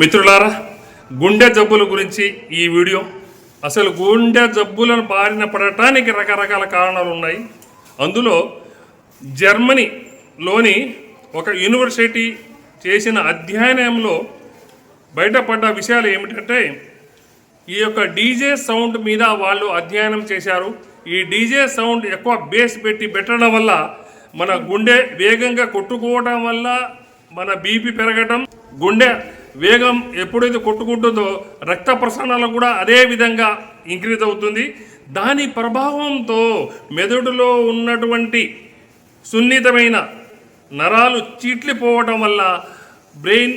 మిత్రులారా గుండె జబ్బుల గురించి ఈ వీడియో. అసలు గుండె జబ్బులను బారిన పడటానికి రకరకాల కారణాలు ఉన్నాయి. అందులో జర్మనీలోని ఒక యూనివర్సిటీ చేసిన అధ్యయనంలో బయటపడ్డ విషయాలు ఏమిటంటే ఈ యొక్క డీజే సౌండ్ మీద వాళ్ళు అధ్యయనం చేశారు. ఈ డీజే సౌండ్ ఎక్కువ బేస్ పెట్టి పెట్టడం వల్ల మన గుండె వేగంగా కొట్టుకోవడం వల్ల మన బీపీ పెరగటం గుండె వేగం ఎప్పుడైతే కొట్టుకుంటుందో రక్త ప్రసరణలో కూడా అదే విధంగా ఇంక్రీజ్ అవుతుంది. దాని ప్రభావంతో మెదడులో ఉన్నటువంటి సున్నితమైన నరాలు చీట్లిపోవటం వల్ల బ్రెయిన్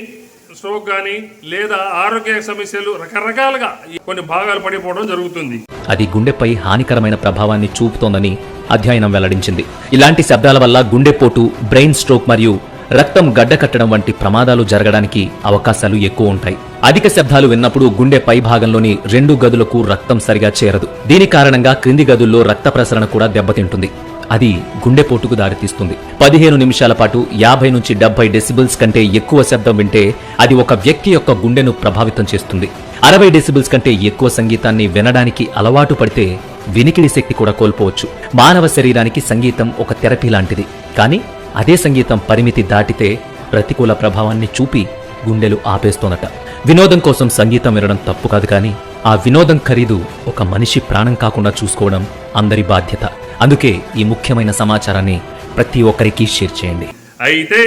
స్ట్రోక్ కానీ లేదా ఆరోగ్య సమస్యలు రకరకాలుగా కొన్ని భాగాలు పడిపోవడం జరుగుతుంది. అది గుండెపై హానికరమైన ప్రభావాన్ని చూపుతోందని అధ్యయనం వెల్లడించింది. ఇలాంటి శబ్దాల వల్ల గుండెపోటు బ్రెయిన్ స్ట్రోక్ మరియు రక్తం గడ్డకట్టడం వంటి ప్రమాదాలు జరగడానికి అవకాశాలు ఎక్కువ ఉంటాయి. అధిక శబ్దాలు విన్నప్పుడు గుండె పై భాగంలోని రెండు గదులకు రక్తం సరిగా చేరదు. దీని కారణంగా క్రింది గదుల్లో రక్త ప్రసరణ కూడా దెబ్బతింటుంది. అది గుండెపోటుకు దారితీస్తుంది. పదిహేను నిమిషాల పాటు యాభై నుంచి డెబ్బై డెసిబుల్స్ కంటే ఎక్కువ శబ్దం వింటే అది ఒక వ్యక్తి యొక్క గుండెను ప్రభావితం చేస్తుంది. అరవై డెసిబుల్స్ కంటే ఎక్కువ సంగీతాన్ని వినడానికి అలవాటు పడితే వినికిడి శక్తి కూడా కోల్పోవచ్చు. మానవ శరీరానికి సంగీతం ఒక థెరపీ లాంటిది. కానీ అదే సంగీతం పరిమితి దాటితే ప్రతికూల ప్రభావాన్ని చూపి గుండెలు ఆపేస్తోందట. వినోదం కోసం సంగీతం వినడం తప్పు కాదు కానీ ఆ వినోదం ఖరీదు ఒక మనిషి ప్రాణం కాకుండా చూసుకోవడం అందరి బాధ్యత. అందుకే ఈ ముఖ్యమైన సమాచారాన్ని ప్రతి ఒక్కరికి షేర్ చేయండి. అయితే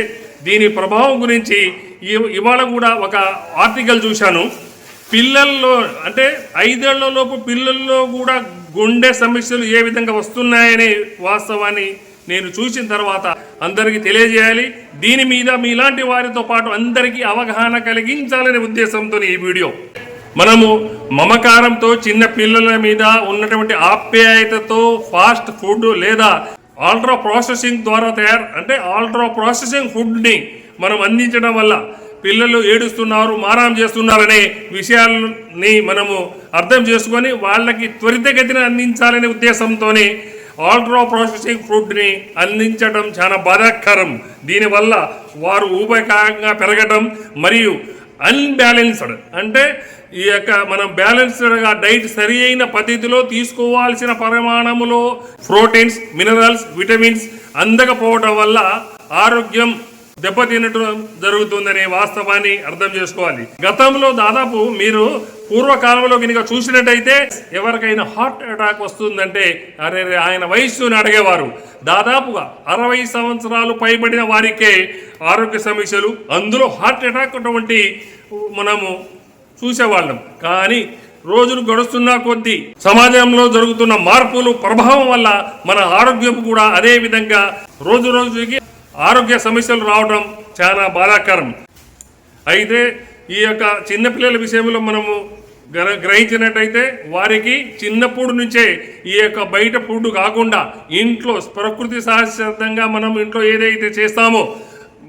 దీని ప్రభావం గురించి ఇవాళ కూడా ఒక ఆర్టికల్ చూశాను. పిల్లల్లో అంటే ఐదేళ్ళలోపు పిల్లల్లో కూడా గుండె సమస్యలు ఏ విధంగా వస్తున్నాయనే వాస్తవాన్ని నేను చూసిన తర్వాత అందరికీ తెలియజేయాలి. దీని మీద మీలాంటి వారితో పాటు అందరికీ అవగాహన కలిగించాలనే ఉద్దేశంతో ఈ వీడియో. మనము మమకారంతో చిన్న పిల్లల మీద ఉన్నటువంటి ఆప్యాయతతో ఫాస్ట్ ఫుడ్ లేదా ఆల్ట్రా ప్రాసెసింగ్ ద్వారా తయారు అంటే ఆల్ట్రా ప్రాసెసింగ్ ఫుడ్ని మనం అందించడం వల్ల పిల్లలు ఏడుస్తున్నారు మారాం చేస్తున్నారనే విషయాలని మనము అర్థం చేసుకొని వాళ్ళకి త్వరితగతిన అందించాలనే ఉద్దేశంతోనే ఆల్ట్రా ప్రాసెసింగ్ ఫుడ్ని అందించడం చాలా బాధాకరం. దీనివల్ల వారు ఊబకాయంగా పెరగడం మరియు అన్బ్యాలెన్స్డ్ అంటే ఈ యొక్క మనం బ్యాలెన్స్డ్గా డైట్ సరి అయిన పద్ధతిలో తీసుకోవాల్సిన పరిమాణములో ప్రోటీన్స్ మినరల్స్ విటమిన్స్ అందకపోవడం వల్ల ఆరోగ్యం దెబ్బతినటం జరుగుతుందనే వాస్తవాన్ని అర్థం చేసుకోవాలి. గతంలో దాదాపు మీరు పూర్వకాలంలో కనుక చూసినట్టయితే ఎవరికైనా హార్ట్ అటాక్ వస్తుందంటే అరే రే, ఆయన వయస్సుని అడిగేవారు. దాదాపుగా అరవై సంవత్సరాలు పైబడిన వారికే ఆరోగ్య సమస్యలు అందులో హార్ట్ అటాక్ అటువంటి మనము చూసేవాళ్ళం. కానీ రోజులు గడుస్తున్న కొద్దీ సమాజంలో జరుగుతున్న మార్పులు ప్రభావం వల్ల మన ఆరోగ్యం కూడా అదే విధంగా రోజు రోజుకి ఆరోగ్య సమస్యలు రావడం చాలా బాధాకరం. అయితే ఈ యొక్క చిన్నపిల్లల విషయంలో మనము గ్రహించినట్టయితే వారికి చిన్నప్పుడు నుంచే ఈ యొక్క బయట ఫుడ్ కాకుండా ఇంట్లో ప్రకృతి సహజంగా మనం ఇంట్లో ఏదైతే చేస్తామో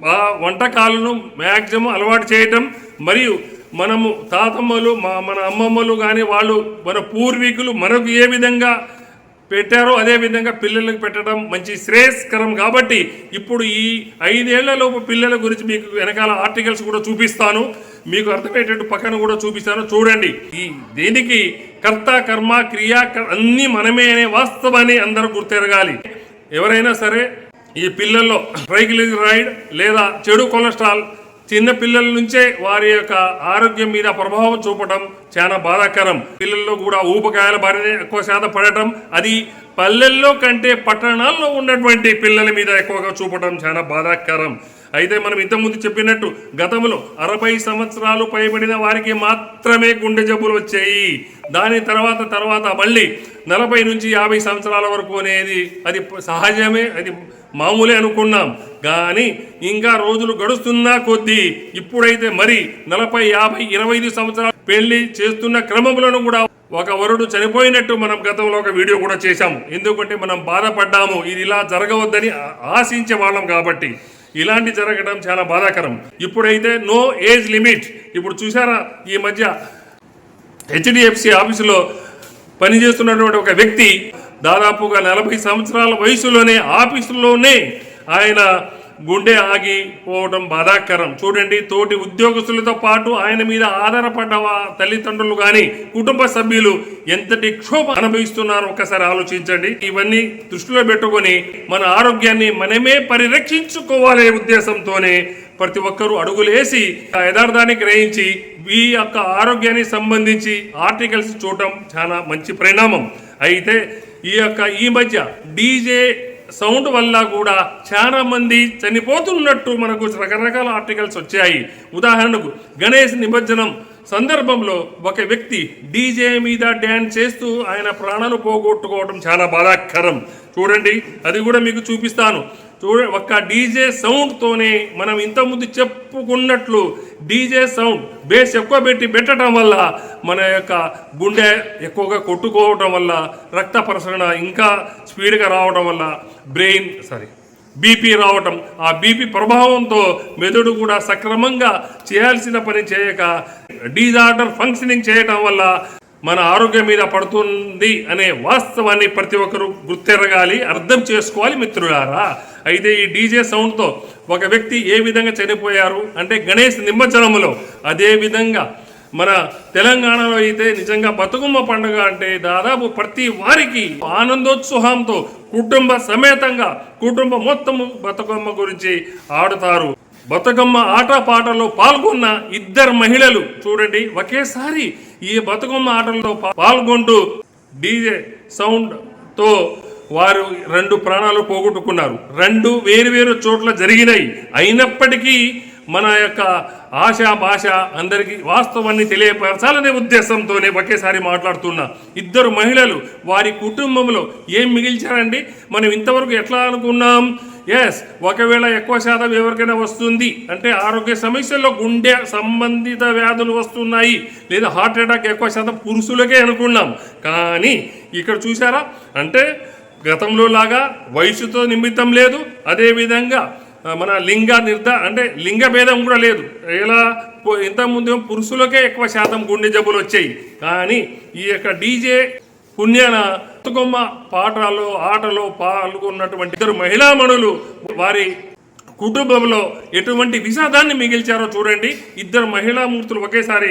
ఆ వంటకాలను మ్యాక్సిమం అలవాటు చేయటం మరియు మనము తాతమ్మలు మా మన అమ్మమ్మలు కానీ వాళ్ళు మన పూర్వీకులు మనకు ఏ విధంగా పెట్టారో అదేవిధంగా పిల్లలకు పెట్టడం మంచి శ్రేయస్కరం కాబట్టి ఇప్పుడు ఈ ఐదేళ్ళలోపు పిల్లల గురించి మీకు వెనకాల ఆర్టికల్స్ కూడా చూపిస్తాను. మీకు అర్థమయ్యేటట్టు పక్కన కూడా చూపిస్తాను. చూడండి. ఈ దీనికి కర్త కర్మ క్రియ క- అన్నీ మనమే అనే వాస్తవాన్ని అందరూ గుర్తెరగాలి. ఎవరైనా సరే ఈ పిల్లల్లో ట్రైగ్లిజరైడ్ లేదా చెడు కొలెస్ట్రాల్ చిన్న పిల్లల నుంచే వారి యొక్క ఆరోగ్యం మీద ప్రభావం చూపటం చాలా బాధాకరం. పిల్లల్లో కూడా ఊపకాయల బారిన ఎక్కువ శాతం పడటం అది పల్లెల్లో కంటే పట్టణాల్లో ఉన్నటువంటి పిల్లల మీద ఎక్కువగా చూపటం చాలా బాధాకరం. అయితే మనం ఇంతకుముందు చెప్పినట్టు గతంలో అరవై సంవత్సరాలు పైబడిన వారికి మాత్రమే గుండె జబ్బులు వచ్చాయి. దాని తర్వాత తర్వాత మళ్ళీ నలభై నుంచి యాభై సంవత్సరాల వరకు అనేది అది సహజమే అది మామూలే అనుకున్నాం. కానీ ఇంకా రోజులు గడుస్తున్నా కొద్దీ ఇప్పుడైతే మరి నలభై యాభై ఇరవై ఐదు సంవత్సరాలు పెళ్ళి చేస్తున్న క్రమంలోనూ కూడా ఒక వరుడు చనిపోయినట్టు మనం గతంలో ఒక వీడియో కూడా చేశాము. ఎందుకంటే మనం బాధపడ్డాము. ఇది ఇలా జరగవద్దని ఆశించే వాళ్ళం కాబట్టి. ఇలాంటి జరగడం చాలా బాధాకరం. ఇప్పుడైతే నో ఏజ్ లిమిట్. ఇప్పుడు చూసారా ఈ మధ్య హెచ్డిఎఫ్సి ఆఫీసులో పనిచేస్తున్నటువంటి ఒక వ్యక్తి దాదాపుగా నలభై సంవత్సరాల వయసులోనే ఆఫీసులోనే ఆయన గుండె ఆగిపోవడం బాధాకరం. చూడండి తోటి ఉద్యోగస్తులతో పాటు ఆయన మీద ఆధారపడ్డ తల్లిదండ్రులు కానీ కుటుంబ సభ్యులు ఎంతటి క్షోభ అనుభవిస్తున్నారో ఒకసారి ఆలోచించండి. ఇవన్నీ దృష్టిలో పెట్టుకొని మన ఆరోగ్యాన్ని మనమే పరిరక్షించుకోవాలనే ఉద్దేశంతోనే ప్రతి ఒక్కరూ అడుగులేసి ఆ యథార్థాన్ని గ్రహించి ఈ యొక్క ఆరోగ్యానికి సంబంధించి ఆర్టికల్స్ చూడటం చాలా మంచి పరిణామం. అయితే ఈ యొక్క ఈ మధ్య డీజే సౌండ్ వల్ల కూడా చాలా మంది చనిపోతున్నట్టు మనకు రకరకాల ఆర్టికల్స్ వచ్చాయి. ఉదాహరణకు గణేష్ నిమజ్జనం సందర్భంలో ఒక వ్యక్తి డీజే మీద డ్యాన్స్ చేస్తూ ఆయన ప్రాణాలు పోగొట్టుకోవడం చాలా బాధాకరం. చూడండి అది కూడా మీకు చూపిస్తాను. చూడ ఒక్క డీజే సౌండ్తోనే మనం ఇంతకుముందు చెప్పుకున్నట్లు డీజే సౌండ్ బేస్ ఎక్కువ పెట్టి పెట్టడం వల్ల మన యొక్క గుండె ఎక్కువగా కొట్టుకోవడం వల్ల రక్త ప్రసరణ ఇంకా స్పీడ్గా రావడం వల్ల బ్రెయిన్ సారీ బీపీ రావటం ఆ బీపీ ప్రభావంతో మెదడు కూడా సక్రమంగా చేయాల్సిన పని చేయక డీజార్డర్ ఫంక్షనింగ్ చేయటం వల్ల మన ఆరోగ్యం మీద పడుతుంది అనే వాస్తవాన్ని ప్రతి ఒక్కరూ గుర్తెరగాలి అర్థం చేసుకోవాలి మిత్రులారా. అయితే ఈ డీజే సౌండ్తో ఒక వ్యక్తి ఏ విధంగా చనిపోయారు అంటే గణేష్ నిమజ్జనములో అదే విధంగా మన తెలంగాణలో అయితే నిజంగా బతుకమ్మ పండుగ అంటే దాదాపు ప్రతి వారికి ఆనందోత్సాహంతో కుటుంబ సమేతంగా కుటుంబం మొత్తము బతుకమ్మ గురించి ఆడుతారు. బతుకమ్మ ఆట పాటలో పాల్గొన్న ఇద్దరు మహిళలు చూడండి ఒకేసారి ఈ బతుకమ్మ ఆటల్లో పాల్గొంటూ డీజే సౌండ్తో వారు రెండు ప్రాణాలు పోగొట్టుకున్నారు. రెండు వేరువేరు చోట్ల జరిగినాయి. అయినప్పటికీ మన యొక్క ఆశ భాష అందరికీ వాస్తవాన్ని తెలియపరచాలనే ఉద్దేశంతోనే ఒకేసారి మాట్లాడుతున్నా. ఇద్దరు మహిళలు వారి కుటుంబంలో ఏం మిగిల్చారండి? మనం ఇంతవరకు ఎట్లా అనుకున్నాం? ఎస్ ఒకవేళ ఎక్కువ శాతం ఎవరికైనా వస్తుంది అంటే ఆరోగ్య సమస్యల్లో గుండె సంబంధిత వ్యాధులు వస్తున్నాయి లేదా హార్ట్ అటాక్ ఎక్కువ శాతం పురుషులకే అనుకున్నాం. కానీ ఇక్కడ చూసారా అంటే గతంలో లాగా వయసుతో నిమిత్తం లేదు అదేవిధంగా మన లింగ నిర్ధ అంటే లింగ భేదం కూడా లేదు. ఎలా? ఇంతకుముందు పురుషులకే ఎక్కువ శాతం గుండె జబ్బులు వచ్చాయి. కానీ ఈ యొక్క డీజే పుణ్యాన బతుకమ్మ పాటలో ఆటలో పాల్గొన్నటువంటి ఇద్దరు మహిళామణులు వారి కుటుంబంలో ఎటువంటి విషాదాన్ని మిగిల్చారో చూడండి. ఇద్దరు మహిళామూర్తులు ఒకేసారి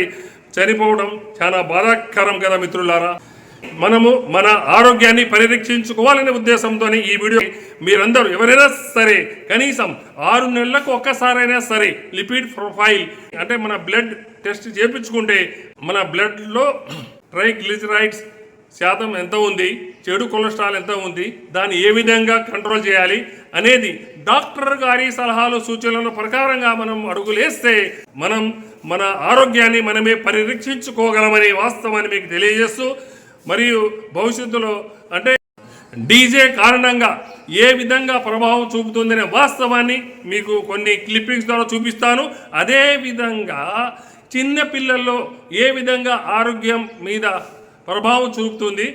చనిపోవడం చాలా బాధాకరం కదా మిత్రులారా. మనము మన ఆరోగ్యాన్ని పరిరక్షించుకోవాలనే ఉద్దేశంతోనే ఈ వీడియో మీరందరూ ఎవరైనా సరే కనీసం ఆరు నెలలకు ఒక్కసారైనా సరే లిపిడ్ ప్రొఫైల్ అంటే మన బ్లడ్ టెస్ట్ చేయించుకుంటే మన బ్లడ్లో ట్రైగ్లిజరైడ్స్ శాతం ఎంత ఉంది? చెడు కొలెస్ట్రాల్ ఎంత ఉంది? దాన్ని ఏ విధంగా కంట్రోల్ చేయాలి? అనేది డాక్టర్ గారి సలహాలు సూచనల ప్రకారంగా మనం అడుగులేస్తే మనం మన ఆరోగ్యాన్ని మనమే పరిరక్షించుకోగలమనే వాస్తవాన్ని మీకు తెలియజేస్తూ మరియు భవిష్యత్తులో అంటే డీజే కారణంగా ఏ విధంగా ప్రభావం చూపుతుందనే వాస్తవాన్ని మీకు కొన్ని క్లిప్పింగ్స్ ద్వారా చూపిస్తాను. అదే విధంగా చిన్న పిల్లల్లో ఏ విధంగా ఆరోగ్యం మీద ప్రభావం చూపుతుంది.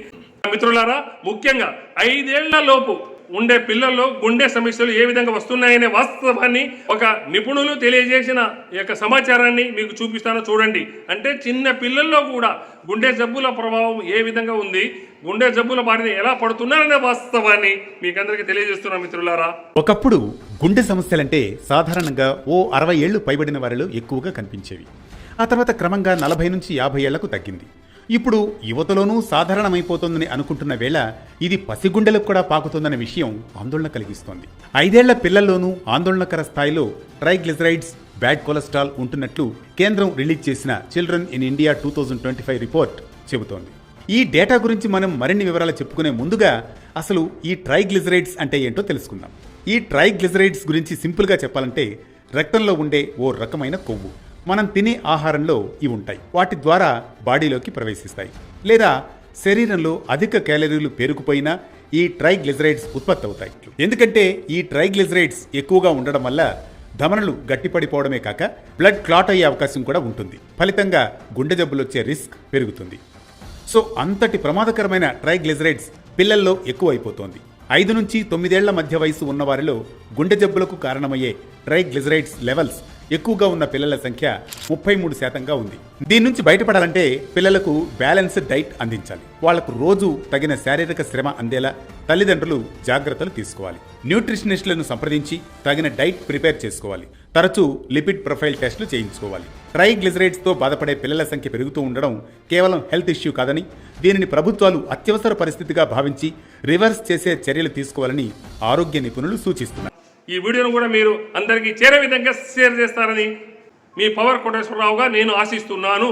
మిత్రులారా ముఖ్యంగా ఐదేళ్ళ లోపు ఉండే పిల్లల్లో గుండె సమస్యలు ఏ విధంగా వస్తున్నాయనే వాస్తవాన్ని ఒక నిపుణులు తెలియజేసిన ఈ యొక్క సమాచారాన్ని మీకు చూపిస్తాను చూడండి. అంటే చిన్న పిల్లల్లో కూడా గుండె జబ్బుల ప్రభావం ఏ విధంగా ఉంది గుండె జబ్బుల బారిన ఎలా పడుతున్నారనే వాస్తవాన్ని మీకందరికీ తెలియజేస్తున్నాం మిత్రులారా. ఒకప్పుడు గుండె సమస్యలంటే సాధారణంగా ఓ అరవై ఏళ్ళు పైబడిన వారిలో ఎక్కువగా కనిపించేవి. ఆ తర్వాత క్రమంగా నలభై నుంచి యాభై ఏళ్ళకు తగ్గింది. ఇప్పుడు యువతలోనూ సాధారణమైపోతుందని అనుకుంటున్న వేళ ఇది పసిగుండెలకు కూడా పాకుతుందనే విషయం ఆందోళన కలిగిస్తోంది. ఐదేళ్ళ పిల్లల్లోనూ ఆందోళనకర స్థాయిలో ట్రైగ్లిజరైడ్స్ బ్యాడ్ కొలెస్ట్రాల్ ఉంటున్నట్లు కేంద్రం రిలీజ్ చేసిన children in India two thousand twenty five report చెబుతోంది. ఈ డేటా గురించి మనం మరిన్ని వివరాలు చెప్పుకునే ముందుగా అసలు ఈ ట్రైగ్లిజరైడ్స్ అంటే ఏంటో తెలుసుకుందాం. ఈ ట్రైగ్లిజరైడ్స్ గురించి సింపుల్గా చెప్పాలంటే రక్తంలో ఉండే ఓ రకమైన కొవ్వు. మనం తినే ఆహారంలో ఇవి ఉంటాయి. వాటి ద్వారా బాడీలోకి ప్రవేశిస్తాయి. లేదా శరీరంలో అధిక క్యాలరీలు పేరుకుపోయినా ఈ ట్రైగ్లిజరైడ్స్ ఉత్పత్తి అవుతాయి ఎందుకంటే ఈ ట్రైగ్లిజరైడ్స్ ఎక్కువగా ఉండడం వల్ల ధమనులు గట్టిపడిపోవడమే కాక బ్లడ్ క్లాట్ అయ్యే అవకాశం కూడా ఉంటుంది. ఫలితంగా గుండె జబ్బులు వచ్చే రిస్క్ పెరుగుతుంది. సో అంతటి ప్రమాదకరమైన ట్రైగ్లిజరైడ్స్ పిల్లల్లో ఎక్కువైపోతోంది. ఐదు నుంచి తొమ్మిదేళ్ళ మధ్య వయసు ఉన్నవారిలో గుండె జబ్బులకు కారణమయ్యే ట్రైగ్లిజరైడ్స్ లెవెల్స్ ఎక్కువగా ఉన్న పిల్లల సంఖ్య ముప్పై మూడు శాతంగా ఉంది. దీని నుంచి బయటపడాలంటే పిల్లలకు బ్యాలెన్స్డ్ డైట్ అందించాలి. వాళ్ళకు రోజు తగిన శారీరక శ్రమ అందేలా తల్లిదండ్రులు జాగ్రత్తలు తీసుకోవాలి. న్యూట్రిషనిస్టులను సంప్రదించి తగిన డైట్ ప్రిపేర్ చేసుకోవాలి. తరచూ లిపిడ్ ప్రొఫైల్ టెస్టులు చేయించుకోవాలి. ట్రైగ్లిజరైడ్స్తో బాధపడే పిల్లల సంఖ్య పెరుగుతూ ఉండడం కేవలం హెల్త్ ఇష్యూ కాదని దీనిని ప్రభుత్వాలు అత్యవసర పరిస్థితిగా భావించి రివర్స్ చేసే చర్యలు తీసుకోవాలని ఆరోగ్య నిపుణులు సూచిస్తున్నారు. ఈ వీడియోను కూడా మీరు అందరికీ చేరే విధంగా షేర్ చేస్తారని మీ పవర్ కోటేశ్వరరావుగా నేను ఆశిస్తున్నాను.